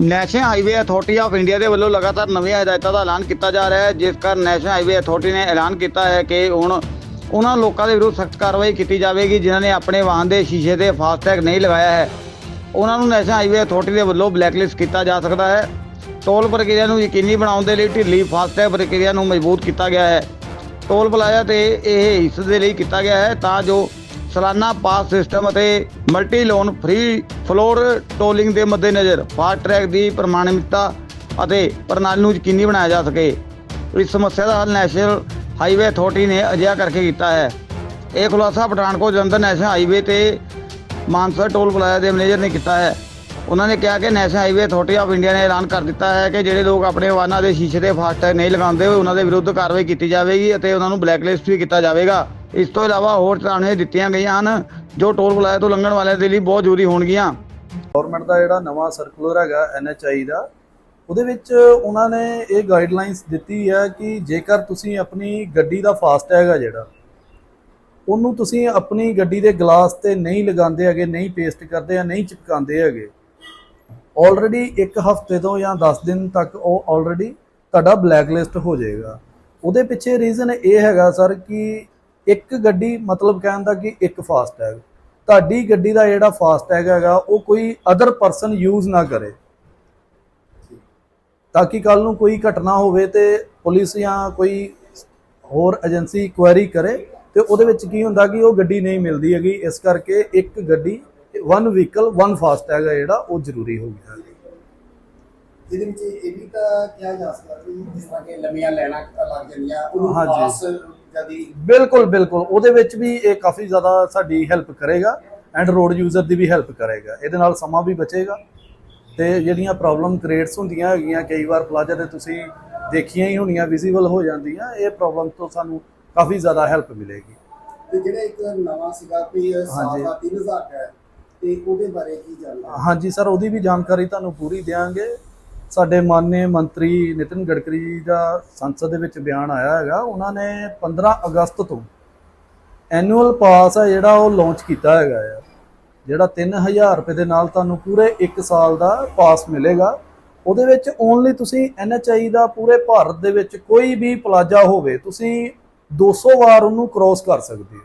National highway authority of India ਦੇ ਵੱਲੋਂ ਲਗਾਤਾਰ ਨਵੀਆਂ ਹਦਾਇਤਾਂ ਦਾ ਐਲਾਨ ਕੀਤਾ ਜਾ ਰਿਹਾ ਹੈ, ਜਿਸ ਕਾਰਨ ਨੈਸ਼ਨਲ ਹਾਈਵੇ ਅਥਾਰਟੀ ਨੇ ਐਲਾਨ ਕੀਤਾ ਹੈ ਕਿ ਹੁਣ ਉਹਨਾਂ ਲੋਕਾਂ ਦੇ ਵਿਰੁੱਧ ਸਖਤ ਕਾਰਵਾਈ ਕੀਤੀ ਜਾਵੇਗੀ, ਜਿਨ੍ਹਾਂ ਨੇ ਆਪਣੇ ਵਾਹਨ ਦੇ ਸ਼ੀਸ਼ੇ ਤੇ ਫਾਸਟੈਗ ਨਹੀਂ ਲਗਾਇਆ ਹੈ। ਉਹਨਾਂ ਨੂੰ ਨੈਸ਼ਨਲ ਹਾਈਵੇ ਅਥਾਰਟੀ ਦੇ ਵੱਲੋਂ ਬਲੈਕਲਿਸਟ ਕੀਤਾ ਜਾ ਸਕਦਾ ਹੈ। ਟੋਲ ਪ੍ਰਕਿਰਿਆ ਨੂੰ ਯਕੀਨੀ ਬਣਾਉਣ ਦੇ ਲਈ ਢਿੱਲੀ ਫਾਸਟੈਗ ਪ੍ਰਕਿਰਿਆ ਨੂੰ ਮਜ਼ਬੂਤ ਕੀਤਾ ਗਿਆ ਹੈ। ਟੋਲ ਪਲਾਜ਼ਾ ਤੇ ਇਹ ਇਸ ਦੇ ਲਈ ਕੀਤਾ ਗਿਆ ਹੈ ਤਾਂ ਜੋ ਸਾਲਾਨਾ ਪਾਸ ਸਿਸਟਮ ਅਤੇ multi lane free flow tolling ਦੇ ਮੱਦੇਨਜ਼ਰ ਫਾਸਟ ਟਰੈਕ ਦੀ ਪ੍ਰਮਾਣਿਕਤਾ ਅਤੇ ਪ੍ਰਣਾਲੀ ਨੂੰ ਯਕੀਨੀ ਬਣਾਇਆ ਜਾ ਸਕੇ। ਇਸ ਸਮੱਸਿਆ ਦਾ ਹੱਲ ਨੈਸ਼ਨਲ ਹਾਈਵੇ ਅਥਾਰਟੀ ਨੇ ਅਜਿਹਾ ਕਰਕੇ ਕੀਤਾ ਹੈ। ਇਹ ਖੁਲਾਸਾ ਪਠਾਨਕੋਟ ਜਲੰਧਰ ਨੈਸ਼ਨਲ ਹਾਈਵੇ ਤੇ ਮਾਨਸਾ ਟੋਲ ਪਲਾਜ਼ਾ ਦੇ ਮੈਨੇਜਰ ਨੇ ਕੀਤਾ ਹੈ। ਉਹਨਾਂ ਨੇ ਕਿਹਾ ਕਿ national highway authority of India ਨੇ ਐਲਾਨ ਕਰ ਦਿੱਤਾ ਹੈ ਕਿ ਜਿਹੜੇ ਲੋਕ ਆਪਣੇ ਵਾਹਨਾਂ ਦੇ ਸ਼ੀਸ਼ੇ ਤੇ ਫਾਸਟੈਗ ਨਹੀਂ ਲਗਾਉਂਦੇ, ਉਹਨਾਂ ਦੇ ਵਿਰੁੱਧ ਕਾਰਵਾਈ ਕੀਤੀ ਜਾਵੇਗੀ ਅਤੇ ਉਹਨਾਂ ਨੂੰ ਬਲੈਕਲਿਸਟ ਵੀ ਕੀਤਾ ਜਾਵੇਗਾ। ਇਸ ਤੋਂ ਇਲਾਵਾ ਹੋਰ ਚੇਤਾਵਨੀਆਂ ਦਿੱਤੀਆਂ ਗਈਆਂ ਹਨ, ਜੋ ਟੋਲ ਪਲਾਜ਼ਾ ਤੋਂ ਲੰਘਣ ਵਾਲਿਆਂ ਦੇ ਲਈ ਬਹੁਤ ਜ਼ਰੂਰੀ ਹੋਣਗੀਆਂ। ਗਵਰਨਮੈਂਟ ਦਾ ਜਿਹੜਾ ਨਵਾਂ ਸਰਕੂਲਰ ਹੈਗਾ ਐਨਐਚਆਈ ਦਾ, ਉਹਦੇ ਵਿੱਚ ਉਹਨਾਂ ਨੇ ਇਹ ਗਾਈਡਲਾਈਨਸ ਦਿੱਤੀ ਹੈ ਕਿ ਜੇਕਰ ਤੁਸੀਂ ਆਪਣੀ ਗੱਡੀ ਦਾ ਫਾਸਟੈਗ ਹੈ ਜਿਹੜਾ, ਉਹਨੂੰ ਤੁਸੀਂ ਆਪਣੀ ਗੱਡੀ ਦੇ ਗਲਾਸ ਤੇ ਨਹੀਂ ਲਗਾਉਂਦੇ ਹੈਗੇ, ਨਹੀਂ ਪੇਸਟ ਕਰਦੇ ਜਾਂ ਨਹੀਂ ਚਿਪਕਾਉਂਦੇ ਹੈਗੇ ਆਲਰੇਡੀ ਇੱਕ ਹਫ਼ਤੇ ਤੋਂ ਜਾਂ 10 ਦਿਨ ਤੱਕ ਉਹ ਆਲਰੇਡੀ ਤੁਹਾਡਾ ਬਲੈਕਲਿਸਟ ਹੋ ਜਾਏਗਾ। ਉਹਦੇ ਪਿੱਛੇ ਰੀਜ਼ਨ ਇਹ ਹੈਗਾ ਸਰ ਕਿ ਇੱਕ ਗੱਡੀ ਮਤਲਬ ਕਹਿਣ ਦਾ ਕਿ ਇੱਕ ਫਾਸਟੈਗ ਤੁਹਾਡੀ ਗੱਡੀ ਦਾ ਜਿਹੜਾ ਫਾਸਟੈਗ ਹੈਗਾ ਉਹ ਕੋਈ ਅਦਰ ਪਰਸਨ ਯੂਜ਼ ਨਾ ਕਰੇ। ਤਾਂ ਕਿ ਕੱਲ ਨੂੰ ਕੋਈ ਘਟਨਾ ਹੋਵੇ ਤੇ ਪੁਲਿਸ ਜਾਂ ਕੋਈ ਹੋਰ ਏਜੰਸੀ ਕੁਐਰੀ ਕਰੇ ਤੇ ਉਹਦੇ ਵਿੱਚ ਕੀ ਹੁੰਦਾ ਕਿ ਉਹ ਗੱਡੀ ਨਹੀਂ ਮਿਲਦੀ ਹੈਗੀ। ਇਸ ਕਰਕੇ ਇੱਕ ਗੱਡੀ ਵਨ ਵਹੀਕਲ ਵਨ ਫਾਸਟੈਗ ਹੈ ਜਿਹੜਾ ਉਹ ਜ਼ਰੂਰੀ ਹੋ ਗਿਆ। ਹੈ ਜਿਹਦੇ ਵਿੱਚ ਇਹ ਵੀ ਤਾਂ ਕਿਹਾ ਜਾ ਸਕਦਾ ਕਿ ਜਿਸ ਤਰ੍ਹਾਂ ਕਿ ਲੰਮੀਆਂ ਲੈਣਾ ਲੱਗ ਜਾਂਦੀਆਂ ਉਹਨੂੰ ਹਾਂਜੀ। ਜਦੀ ਬਿਲਕੁਲ ਬਿਲਕੁਲ। ਉਹਦੇ ਵਿੱਚ ਵੀ ਇਹ ਕਾਫੀ ਜ਼ਿਆਦਾ ਸਾਡੀ ਹੈਲਪ ਕਰੇਗਾ ਐਂਡ ਰੋਡ ਯੂਜ਼ਰ ਦੀ ਵੀ ਹੈਲਪ ਕਰੇਗਾ। ਇਹਦੇ ਨਾਲ ਸਮਾਂ ਵੀ ਬਚੇਗਾ ਤੇ ਜਿਹੜੀਆਂ ਪ੍ਰੋਬਲਮ ਕ੍ਰੀਏਟਸ ਹੁੰਦੀਆਂ ਹੈਗੀਆਂ ਕਈ ਵਾਰ ਪਲਾਜ਼ਾ ਤੇ ਤੁਸੀਂ ਦੇਖੀਆਂ ਹੀ ਹੋਣੀਆਂ ਵਿਜ਼ੀਬਲ ਹੋ ਜਾਂਦੀਆਂ ਇਹ ਪ੍ਰੋਬਲਮ ਤੋਂ ਸਾਨੂੰ ਕਾਫੀ ਜ਼ਿਆਦਾ ਹੈਲਪ ਮਿਲੇਗੀ। ਤੇ ਜਿਹੜਾ ਇੱਕ ਨਵਾਂ ਸੀਗਾ ਕਿ ਸਾਲ। ਦਾ 3000 ਹੈ ਤੇ ਉਹਦੇ ਬਾਰੇ ਕੀ ਜਾਣਨਾ ਹਾਂਜੀ ਸਰ ਉਹਦੀ ਵੀ ਜਾਣਕਾਰੀ ਤੁਹਾਨੂੰ ਪੂਰੀ ਦੇਵਾਂਗੇ ਸਾਡੇ ਮਾਨਯ ਮੰਤਰੀ ਨਿਤਿਨ ਗਡਕਰੀ ਜੀ ਦਾ ਸੰਸਦ ਦੇ ਵਿੱਚ ਬਿਆਨ ਆਇਆ ਹੈਗਾ। ਉਹਨਾਂ ਨੇ 15 ਅਗਸਤ ਤੋਂ ਐਨੂਅਲ ਪਾਸ ਹੈ ਜਿਹੜਾ ਉਹ ਲਾਂਚ ਕੀਤਾ ਹੈਗਾ ਆ। ਜਿਹੜਾ 3000 ਰੁਪਏ ਦੇ ਨਾਲ ਤੁਹਾਨੂੰ ਪੂਰੇ 1 ਸਾਲ ਦਾ ਪਾਸ ਮਿਲੇਗਾ। ਉਹਦੇ ਵਿੱਚ ਓਨਲੀ ਤੁਸੀਂ ਐਨਐਚਆਈ ਦਾ ਪੂਰੇ ਭਾਰਤ ਦੇ ਵਿੱਚ ਕੋਈ ਵੀ ਪਲਾਜ਼ਾ ਹੋਵੇ, ਤੁਸੀਂ 200 ਵਾਰ ਉਹਨੂੰ ਕ੍ਰੋਸ ਕਰ ਸਕਦੇ ਹੋ।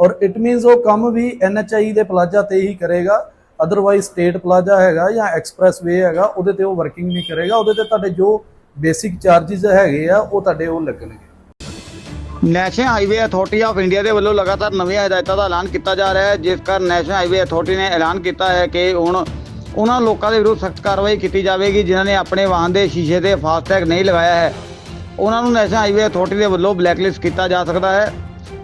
ਔਰ ਇਟ ਮੀਨਸ ਉਹ ਕੰਮ ਵੀ ਐਨਐਚਆਈ ਦੇ ਪਲਾਜ਼ਾ ਤੇ ਹੀ ਕਰੇਗਾ। ਅਦਰਵਾਈਜ਼ ਸਟੇਟ ਪਲਾਜ਼ਾ ਹੈਗਾ ਜਾਂ ਐਕਸਪ੍ਰੈਸ ਵੇ ਹੈਗਾ, ਉਹਦੇ ਤੇ ਉਹ ਵਰਕਿੰਗ ਨਹੀਂ ਕਰੇਗਾ। ਉਹਦੇ ਤੇ ਤੁਹਾਡੇ ਜੋ ਬੇਸਿਕ ਚਾਰजेस ਹੈਗੇ ਆ, ਉਹ ਤੁਹਾਡੇ ਉਹ ਲੱਗਣਗੇ। National highway authority of India ਦੇ ਵੱਲੋਂ ਲਗਾਤਾਰ ਨਵੀਆਂ ਹਦਾਇਤਾਂ ਦਾ ਐਲਾਨ ਕੀਤਾ ਜਾ ਰਿਹਾ ਹੈ, ਜਿਸ ਕਾਰਨ ਨੈਸ਼ਨਲ ਹਾਈਵੇ ਅਥਾਰਟੀ ਨੇ ਐਲਾਨ ਕੀਤਾ ਹੈ ਕਿ ਹੁਣ ਉਹਨਾਂ ਲੋਕਾਂ ਦੇ ਵਿਰੁੱਧ ਸਖਤ ਕਾਰਵਾਈ ਕੀਤੀ ਜਾਵੇਗੀ, ਜਿਨ੍ਹਾਂ ਨੇ ਆਪਣੇ ਵਾਹਨ ਦੇ ਸ਼ੀਸ਼ੇ ਤੇ ਫਾਸਟੈਗ ਨਹੀਂ ਲਗਾਇਆ ਹੈ। ਉਹਨਾਂ ਨੂੰ ਨੈਸ਼ਨਲ ਹਾਈਵੇ ਅਥਾਰਟੀ ਦੇ ਵੱਲੋਂ ਬਲੈਕਲਿਸਟ ਕੀਤਾ ਜਾ ਸਕਦਾ ਹੈ।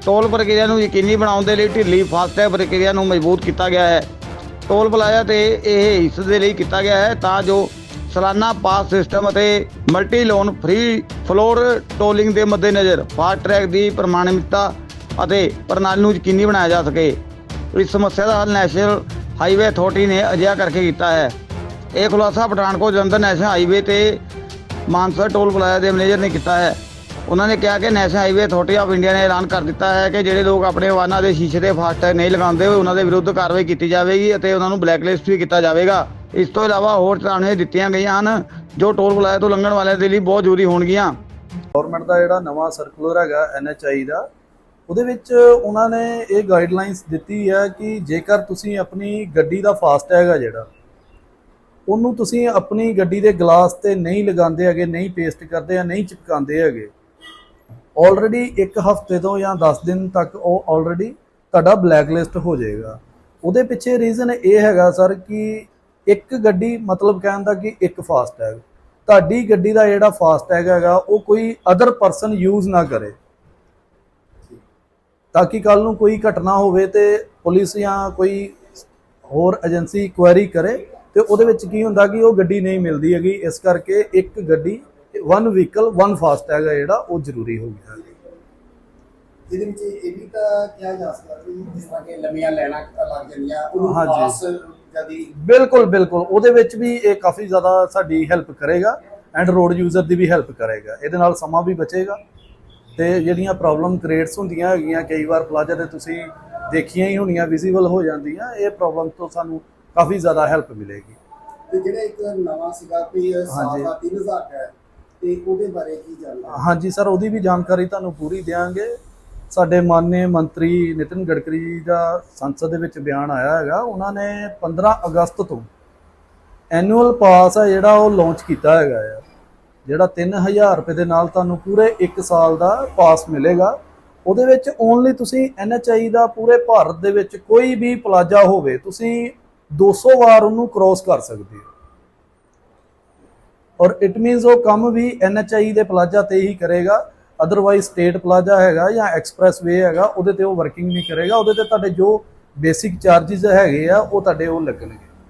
ਟੋਲ ਪ੍ਰਕਿਰਿਆ ਨੂੰ ਯਕੀਨੀ ਬਣਾਉਣ ਦੇ ਲਈ ਢਿੱਲੀ ਫਾਸਟੈਗ ਪ੍ਰਕਿਰਿਆ ਨੂੰ ਮਜ਼ਬੂਤ ਕੀਤਾ ਗਿਆ ਹੈ। ਟੋਲ ਪਲਾਜ਼ਾ ਤੇ ਇਹ ਇਸ ਦੇ ਲਈ ਕੀਤਾ ਗਿਆ ਹੈ ਤਾਂ ਜੋ ਸਾਲਾਨਾ ਪਾਸ ਸਿਸਟਮ ਅਤੇ multi lane free flow tolling ਦੇ ਮੱਦੇਨਜ਼ਰ ਫਾਸਟ ਟਰੈਕ ਦੀ ਪ੍ਰਮਾਣਿਕਤਾ ਅਤੇ ਪ੍ਰਣਾਲੀ ਨੂੰ ਯਕੀਨੀ ਬਣਾਇਆ ਜਾ ਸਕੇ। ਇਸ ਸਮੱਸਿਆ ਦਾ ਹੱਲ ਨੈਸ਼ਨਲ ਹਾਈਵੇ ਅਥਾਰਟੀ ਨੇ ਅਜਿਹਾ ਕਰਕੇ ਕੀਤਾ ਹੈ। ਇਹ ਖੁਲਾਸਾ ਪਠਾਨਕੋਟ ਜਲੰਧਰ ਨੈਸ਼ਨਲ ਹਾਈਵੇ ਤੇ ਮਾਨਸਾ ਟੋਲ ਪਲਾਜ਼ਾ ਦੇ ਮੈਨੇਜਰ ਨੇ ਕੀਤਾ ਹੈ। ਉਹਨਾਂ ਨੇ ਕਿਹਾ ਕਿ national highway authority of India ਨੇ ਐਲਾਨ ਕਰ ਦਿੱਤਾ ਹੈ ਕਿ ਜਿਹੜੇ ਲੋਕ ਆਪਣੇ ਵਾਹਨਾਂ ਦੇ ਸ਼ੀਸ਼ੇ ਤੇ ਫਾਸਟੈਗ ਨਹੀਂ ਲਗਾਉਂਦੇ ਉਹਨਾਂ ਦੇ ਵਿਰੁੱਧ ਕਾਰਵਾਈ ਕੀਤੀ ਜਾਵੇਗੀ ਅਤੇ ਉਹਨਾਂ ਨੂੰ ਬਲੈਕਲਿਸਟ ਵੀ ਕੀਤਾ ਜਾਵੇਗਾ। ਇਸ ਤੋਂ ਇਲਾਵਾ ਹੋਰ ਚੇਤਾਵਨੀਆਂ ਦਿੱਤੀਆਂ ਗਈਆਂ ਹਨ, ਜੋ ਟੋਲ ਪਲਾਜ਼ਾ ਤੋਂ ਲੰਘਣ ਵਾਲਿਆਂ ਦੇ ਲਈ ਬਹੁਤ ਜ਼ਰੂਰੀ ਹੋਣਗੀਆਂ। ਗਵਰਨਮੈਂਟ ਦਾ ਜਿਹੜਾ ਨਵਾਂ ਸਰਕੂਲਰ ਹੈਗਾ ਐਨਐਚਆਈ ਦਾ, ਉਹਦੇ ਵਿੱਚ ਉਹਨਾਂ ਨੇ ਇਹ ਗਾਈਡਲਾਈਨਸ ਦਿੱਤੀ ਹੈ ਕਿ ਜੇਕਰ ਤੁਸੀਂ ਆਪਣੀ ਗੱਡੀ ਦਾ ਫਾਸਟੈਗ ਆ ਜਿਹੜਾ, ਉਹਨੂੰ ਤੁਸੀਂ ਆਪਣੀ ਗੱਡੀ ਦੇ ਗਲਾਸ ਤੇ ਨਹੀਂ ਲਗਾਉਂਦੇ ਹੈਗੇ, ਨਹੀਂ ਪੇਸਟ ਕਰਦੇ ਜਾਂ ਨਹੀਂ ਚਿਪਕਾਉਂਦੇ ਹੈਗੇ ਆਲਰੇਡੀ ਇੱਕ ਹਫ਼ਤੇ ਤੋਂ ਜਾਂ 10 ਦਿਨ ਤੱਕ ਉਹ ਆਲਰੇਡੀ ਤੁਹਾਡਾ ਬਲੈਕਲਿਸਟ ਹੋ ਜਾਏਗਾ। ਉਹਦੇ ਪਿੱਛੇ ਰੀਜ਼ਨ ਇਹ ਹੈਗਾ ਸਰ ਕਿ ਇੱਕ ਗੱਡੀ ਮਤਲਬ ਕਹਿਣ ਦਾ ਕਿ ਇੱਕ ਫਾਸਟੈਗ ਤੁਹਾਡੀ ਗੱਡੀ ਦਾ ਜਿਹੜਾ ਫਾਸਟੈਗ ਹੈਗਾ, ਉਹ ਕੋਈ ਅਦਰ ਪਰਸਨ ਯੂਜ਼ ਨਾ ਕਰੇ। ਤਾਂ ਕਿ ਕੱਲ ਨੂੰ ਕੋਈ ਘਟਨਾ ਹੋਵੇ ਤੇ ਪੁਲਿਸ ਜਾਂ ਕੋਈ ਹੋਰ ਏਜੰਸੀ ਕੁਐਰੀ ਕਰੇ ਤੇ ਉਹਦੇ ਵਿੱਚ ਕੀ ਹੁੰਦਾ ਕਿ ਉਹ ਗੱਡੀ ਨਹੀਂ ਮਿਲਦੀ ਹੈਗੀ। ਇਸ ਕਰਕੇ ਇੱਕ ਗੱਡੀ ਵਨ ਵਹੀਕਲ ਵਨ ਫਾਸਟੈਗ ਹੈ ਜਿਹੜਾ ਉਹ ਜ਼ਰੂਰੀ ਹੋ ਗਿਆ ਹੈ ਵਿੱਚ ਇਹ ਵੀ ਤਾਂ ਕਿਹਾ ਜਾ ਸਕਦਾ ਜਿਸ ਤਰ੍ਹਾਂ ਕਿ ਲੰਮੀਆਂ ਲੈਣਾ ਲੱਗ ਜਾਂਦੀਆਂ ਉਹਨੂੰ ਹਾਂਜੀ। ਪਾਸ ਜਦੀ ਬਿਲਕੁਲ ਬਿਲਕੁਲ ਉਹਦੇ ਵਿੱਚ ਵੀ ਇਹ ਕਾਫੀ ਜ਼ਿਆਦਾ ਸਾਡੀ ਹੈਲਪ ਕਰੇਗਾ ਐਂਡ ਰੋਡ ਯੂਜ਼ਰ ਦੀ ਵੀ ਹੈਲਪ ਕਰੇਗਾ ਇਹਦੇ ਨਾਲ ਸਮਾਂ ਵੀ ਬਚੇਗਾ ਤੇ ਜਿਹੜੀਆਂ ਪ੍ਰੋਬਲਮ ਕ੍ਰੀਏਟਸ ਹੁੰਦੀਆਂ ਹੈਗੀਆਂ ਕਈ ਵਾਰ ਪਲਾਜ਼ਾ ਤੇ ਤੁਸੀਂ ਦੇਖੀਆਂ ਹੀ ਹੋਣੀਆਂ ਵਿਜ਼ੀਬਲ ਹੋ ਜਾਂਦੀਆਂ ਇਹ ਪ੍ਰੋਬਲਮ ਤੋਂ ਸਾਨੂੰ ਕਾਫੀ ਜ਼ਿਆਦਾ ਹੈਲਪ ਮਿਲੇਗੀ ਤੇ ਜਿਹੜਾ ਇੱਕ ਨਵਾਂ ਸੀਗਾ ਹਾਂਜੀ। ਦਾ 3000 ਹੈ ਤੇ ਉਹਦੇ ਬਾਰੇ ਕੀ ਜਾਣਨਾ ਹਾਂਜੀ ਸਰ, ਉਹਦੀ ਵੀ ਜਾਣਕਾਰੀ ਤੁਹਾਨੂੰ ਪੂਰੀ ਦਿਆਂਗੇ। ਸਾਡੇ ਮਾਨਯ ਮੰਤਰੀ ਨਿਤਿਨ ਗਡਕਰੀ ਜੀ ਦਾ ਸੰਸਦ ਦੇ ਵਿੱਚ ਬਿਆਨ ਆਇਆ ਹੈਗਾ। ਉਹਨਾਂ ਨੇ 15 ਅਗਸਤ ਤੋਂ ਐਨੂਅਲ ਪਾਸ ਹੈ ਜਿਹੜਾ ਉਹ ਲਾਂਚ ਕੀਤਾ ਹੈਗਾ ਆ। ਜਿਹੜਾ 3000 ਰੁਪਏ ਦੇ ਨਾਲ ਤੁਹਾਨੂੰ ਪੂਰੇ 1 ਸਾਲ ਦਾ ਪਾਸ ਮਿਲੇਗਾ। ਉਹਦੇ ਵਿੱਚ ਓਨਲੀ ਤੁਸੀਂ ਐਨਐਚਆਈ ਦਾ ਪੂਰੇ ਭਾਰਤ ਦੇ ਵਿੱਚ ਕੋਈ ਵੀ ਪਲਾਜ਼ਾ ਹੋਵੇ, ਤੁਸੀਂ 200 ਵਾਰ ਉਹਨੂੰ ਕ੍ਰੋਸ ਕਰ ਸਕਦੇ ਹੋ। ਔਰ ਇਟ ਮੀਨਸ ਉਹ ਕੰਮ ਵੀ ਐਨਐਚਆਈ ਦੇ ਪਲਾਜ਼ਾ ਤੇ ਹੀ ਕਰੇਗਾ ਅਦਰਵਾਈਜ਼ ਸਟੇਟ ਪਲਾਜ਼ਾ ਹੈਗਾ ਜਾਂ ਐਕਸਪ੍ਰੈਸ ਵੇ ਹੈਗਾ, ਉਹਦੇ ਤੇ ਉਹ ਵਰਕਿੰਗ ਨਹੀਂ ਕਰੇਗਾ, ਉਹਦੇ ਤੇ ਤੁਹਾਡੇ ਜੋ ਬੇਸਿਕ ਚਾਰजेस ਹੈਗੇ ਆ, ਉਹ ਤੁਹਾਡੇ ਉਹ ਲੱਗਣਗੇ।